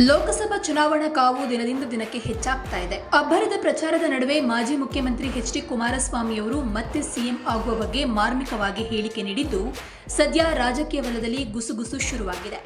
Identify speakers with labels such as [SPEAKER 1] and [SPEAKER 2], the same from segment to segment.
[SPEAKER 1] ಲೋಕಸಭಾ ಚುನಾವಣಾ ಕಾವು ದಿನದಿಂದ ದಿನಕ್ಕೆ ಹೆಚ್ಚಾಗ್ತಾ ಇದೆ. ಅಬ್ಬರದ ಪ್ರಚಾರದ ನಡುವೆ ಮಾಜಿ ಮುಖ್ಯಮಂತ್ರಿ ಎಚ್ ಡಿ ಕುಮಾರಸ್ವಾಮಿಯವರು ಮತ್ತೆ ಸಿಎಂ ಆಗುವ ಬಗ್ಗೆ ಮಾರ್ಮಿಕವಾಗಿ ಹೇಳಿಕೆ ನೀಡಿದ್ದು, ಸದ್ಯ ರಾಜಕೀಯ ವಲಯದಲ್ಲಿ ಗುಸುಗುಸು ಶುರುವಾಗಿದೆ.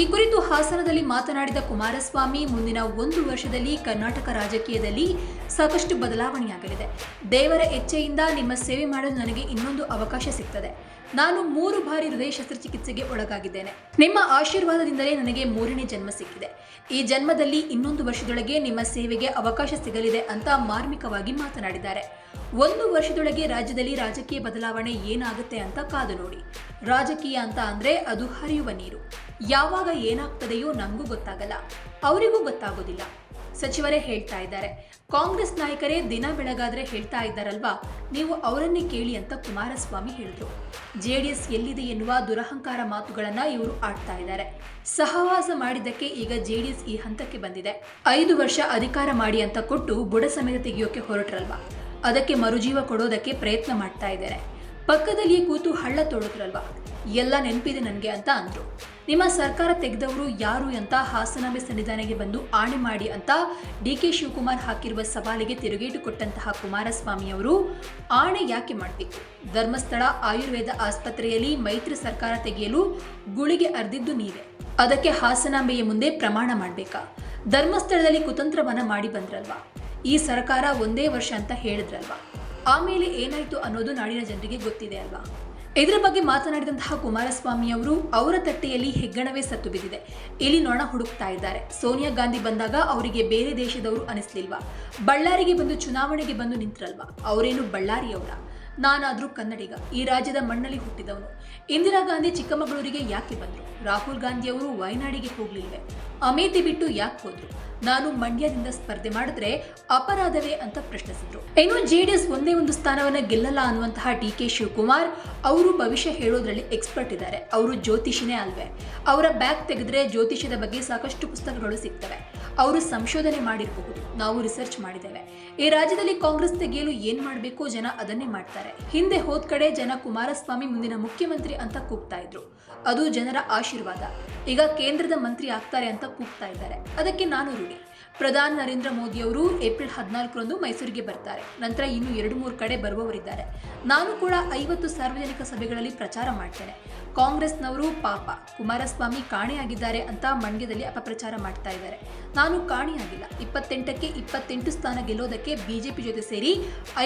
[SPEAKER 1] ಈ ಕುರಿತು ಹಾಸನದಲ್ಲಿ ಮಾತನಾಡಿದ ಕುಮಾರಸ್ವಾಮಿ, ಮುಂದಿನ ಒಂದು ವರ್ಷದಲ್ಲಿ ಕರ್ನಾಟಕ ರಾಜಕೀಯದಲ್ಲಿ ಸಾಕಷ್ಟು ಬದಲಾವಣೆಯಾಗಲಿದೆ. ದೇವರ ಎಚ್ಚೆಯಿಂದ ನಿಮ್ಮ ಸೇವೆ ಮಾಡಲು ನನಗೆ ಇನ್ನೊಂದು ಅವಕಾಶ ಸಿಗ್ತದೆ. ನಾನು ಮೂರು ಬಾರಿ ಹೃದಯ ಶಸ್ತ್ರಚಿಕಿತ್ಸೆಗೆ ಒಳಗಾಗಿದ್ದೇನೆ. ನಿಮ್ಮ ಆಶೀರ್ವಾದದಿಂದಲೇ ನನಗೆ ಮೂರನೇ ಜನ್ಮ ಸಿಕ್ಕಿದೆ. ಈ ಜನ್ಮದಲ್ಲಿ ಇನ್ನೊಂದು ವರ್ಷದೊಳಗೆ ನಿಮ್ಮ ಸೇವೆಗೆ ಅವಕಾಶ ಸಿಗಲಿದೆ ಅಂತ ಮಾರ್ಮಿಕವಾಗಿ ಮಾತನಾಡಿದ್ದಾರೆ. ಒಂದು ವರ್ಷದೊಳಗೆ ರಾಜ್ಯದಲ್ಲಿ ರಾಜಕೀಯ ಬದಲಾವಣೆ ಏನಾಗುತ್ತೆ ಅಂತ ಕಾದು ನೋಡಿ. ರಾಜಕೀಯ ಅಂತ ಅಂದ್ರೆ ಅದು ಹರಿಯುವ ನೀರು. ಯಾವಾಗ ಏನಾಗ್ತದೆಯೋ ನಮಗೂ ಗೊತ್ತಾಗಲ್ಲ. ಅವರಿಗೂ ಗೊತ್ತಾಗೋದಿಲ್ಲ. ಸಚಿವರೇ ಹೇಳ್ತಾ ಇದ್ದಾರೆ. ಕಾಂಗ್ರೆಸ್ ನಾಯಕರೇ ದಿನ ಬೆಳಗಾದ್ರೆ ಹೇಳ್ತಾ ಇದ್ದಾರಲ್ವಾ? ನೀವು ಅವರನ್ನೇ ಕೇಳಿ ಅಂತ ಕುಮಾರಸ್ವಾಮಿ ಹೇಳಿದ್ರು. ಜೆಡಿಎಸ್ ಎಲ್ಲಿದೆ ಎನ್ನುವ ದುರಹಂಕಾರ ಮಾತುಗಳನ್ನ ಇವರು ಆಡ್ತಾ ಇದ್ದಾರೆ. ಸಹವಾಸ ಮಾಡಿದ್ದಕ್ಕೆ ಈಗ ಜೆಡಿಎಸ್ ಈ ಹಂತಕ್ಕೆ ಬಂದಿದೆ. ಐದು ವರ್ಷ ಅಧಿಕಾರ ಮಾಡಿ ಅಂತ ಕೊಟ್ಟು ಬುಡ ಸಮೇತ ತೆಗೆಯೋಕೆ ಹೊರಟ್ರಲ್ವಾ? ಅದಕ್ಕೆ ಮರುಜೀವ ಕೊಡೋದಕ್ಕೆ ಪ್ರಯತ್ನ ಮಾಡ್ತಾ ಇದ್ದಾರೆ. ಪಕ್ಕದಲ್ಲಿಯೇ ಕೂತು ಹಳ್ಳ ತೋಡಿದ್ರಲ್ವಾ? ಎಲ್ಲ ನೆನಪಿದೆ ನನಗೆ ಅಂತ ಅಂದರು. ನಿಮ್ಮ ಸರ್ಕಾರ ತೆಗೆದವರು ಯಾರು ಅಂತ ಹಾಸನಾಂಬೆ ಸನ್ನಿಧಾನಕ್ಕೆ ಬಂದು ಆಣೆ ಮಾಡಿ ಅಂತ ಡಿ ಕೆ ಶಿವಕುಮಾರ್ ಹಾಕಿರುವ ಸವಾಲಿಗೆ ತಿರುಗೇಟು ಕೊಟ್ಟಂತಹ ಕುಮಾರಸ್ವಾಮಿ ಅವರು ಆಣೆ ಯಾಕೆ ಮಾಡಬೇಕು? ಧರ್ಮಸ್ಥಳ, ಆಯುರ್ವೇದ ಆಸ್ಪತ್ರೆಯಲ್ಲಿ ಮೈತ್ರಿ ಸರ್ಕಾರ ತೆಗೆಯಲು ಗುಳಿಗೆ ಅರ್ದಿದ್ದು ನೀವೇ. ಅದಕ್ಕೆ ಹಾಸನಾಂಬೆಯ ಮುಂದೆ ಪ್ರಮಾಣ ಮಾಡಬೇಕಾ? ಧರ್ಮಸ್ಥಳದಲ್ಲಿ ಕುತಂತ್ರವನ್ನ ಮಾಡಿ ಬಂದ್ರಲ್ವಾ? ಈ ಸರ್ಕಾರ ಒಂದೇ ವರ್ಷ ಅಂತ ಹೇಳಿದ್ರಲ್ವಾ? ಆಮೇಲೆ ಏನಾಯ್ತು ಅನ್ನೋದು ನಾಡಿನ ಜನರಿಗೆ ಗೊತ್ತಿದೆ ಅಲ್ವಾ? ಇದರ ಬಗ್ಗೆ ಮಾತನಾಡಿದಂತಹ ಕುಮಾರಸ್ವಾಮಿ ಅವರು, ಅವರ ತಟ್ಟೆಯಲ್ಲಿ ಹೆಗ್ಗಣವೇ ಸತ್ತು ಬಿದ್ದಿದೆ. ಇಲ್ಲಿ ನೊಣ ಹುಡುಕ್ತಾ ಇದ್ದಾರೆ. ಸೋನಿಯಾ ಗಾಂಧಿ ಬಂದಾಗ ಅವರಿಗೆ ಬೇರೆ ದೇಶದವರು ಅನಿಸ್ಲಿಲ್ವಾ? ಬಳ್ಳಾರಿಗೆ ಬಂದು ಚುನಾವಣೆಗೆ ಬಂದು ನಿಂತ್ರಲ್ವಾ? ಅವರೇನು ಬಳ್ಳಾರಿಯವರ? ನಾನಾದ್ರೂ ಕನ್ನಡಿಗ. ಈ ರಾಜ್ಯದ ಮಣ್ಣಲ್ಲಿ ಹುಟ್ಟಿದವನು. ಇಂದಿರಾ ಗಾಂಧಿ ಚಿಕ್ಕಮಗಳೂರಿಗೆ ಯಾಕೆ ಬಂದರು? ರಾಹುಲ್ ಗಾಂಧಿ ಅವರು ವಯನಾಡಿಗೆ ಹೋಗ್ಲಿಲ್ವೆ? ಅಮೇಥಿ ಬಿಟ್ಟು ಯಾಕೆ ಹೋದ್ರು? ನಾನು ಮಂಡ್ಯದಿಂದ ಸ್ಪರ್ಧೆ ಮಾಡಿದ್ರೆ ಅಪರಾಧವೇ ಅಂತ ಪ್ರಶ್ನಿಸಿದ್ರು. ಇನ್ನು ಜೆಡಿಎಸ್ ಒಂದೇ ಒಂದು ಸ್ಥಾನವನ್ನ ಗೆಲ್ಲಲ್ಲ ಅನ್ನುವಂತಹ ಡಿ ಕೆ ಶಿವಕುಮಾರ್ ಅವರು ಭವಿಷ್ಯ ಹೇಳೋದ್ರಲ್ಲಿ ಎಕ್ಸ್ಪರ್ಟ್ ಇದ್ದಾರೆ. ಅವರು ಜ್ಯೋತಿಷಿನೇ ಅಲ್ವೇ? ಅವರ ಬ್ಯಾಗ್ ತೆಗೆದ್ರೆ ಜ್ಯೋತಿಷ್ಯದ ಬಗ್ಗೆ ಸಾಕಷ್ಟು ಪುಸ್ತಕಗಳು ಸಿಗ್ತವೆ. ಅವರು ಸಂಶೋಧನೆ ಮಾಡಿರಬಹುದು. ನಾವು ರಿಸರ್ಚ್ ಮಾಡಿದ್ದೇವೆ. ಈ ರಾಜ್ಯದಲ್ಲಿ ಕಾಂಗ್ರೆಸ್ ತೆಗೆಯಲು ಏನ್ ಮಾಡಬೇಕು? ಜನ ಅದನ್ನೇ ಮಾಡ್ತಾರೆ. ಹಿಂದೆ ಹೋದ ಕಡೆ ಜನ ಕುಮಾರಸ್ವಾಮಿ, ಮುಂದಿನ ಮುಖ್ಯಮಂತ್ರಿ ಅಂತ ಕೂಗ್ತಾ ಇದ್ರು. ಅದು ಜನರ ಆಶೀರ್ವಾದ. ಈಗ ಕೇಂದ್ರದ ಮಂತ್ರಿ ಆಗ್ತಾರೆ ಅಂತ ಕೂಗ್ತಾ ಇದ್ದಾರೆ. ಅದಕ್ಕೆ ನಾನು ರೂಢಿ. ಪ್ರಧಾನಿ ನರೇಂದ್ರ ಮೋದಿ ಅವರು ಏಪ್ರಿಲ್ ಹದಿನಾಲ್ಕರಂದು ಮೈಸೂರಿಗೆ ಬರ್ತಾರೆ. ನಂತರ ಇನ್ನು ಎರಡು ಮೂರು ಕಡೆ ಬರುವವರಿದ್ದಾರೆ. ನಾನು ಕೂಡ ಐವತ್ತು ಸಾರ್ವಜನಿಕ ಸಭೆಗಳಲ್ಲಿ ಪ್ರಚಾರ ಮಾಡ್ತೇನೆ. ಕಾಂಗ್ರೆಸ್ನವರು ಪಾಪ. ಕುಮಾರಸ್ವಾಮಿ ಕಾಣೆಯಾಗಿದ್ದಾರೆ ಅಂತ ಮಂಡ್ಯದಲ್ಲಿ ಅಪಪ್ರಚಾರ ಮಾಡ್ತಾ ಇದ್ದಾರೆ. ನಾನು ಕಾಣೆಯಾಗಿಲ್ಲ. ಇಪ್ಪತ್ತೆಂಟಕ್ಕೆ ಇಪ್ಪತ್ತೆಂಟು ಸ್ಥಾನ ಗೆಲ್ಲೋದಕ್ಕೆ ಬಿಜೆಪಿ ಜೊತೆ ಸೇರಿ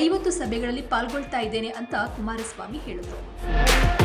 [SPEAKER 1] ಐವತ್ತು ಸಭೆಗಳಲ್ಲಿ ಪಾಲ್ಗೊಳ್ತಾ ಇದ್ದೇನೆ ಅಂತ ಕುಮಾರಸ್ವಾಮಿ ಹೇಳಿದರು.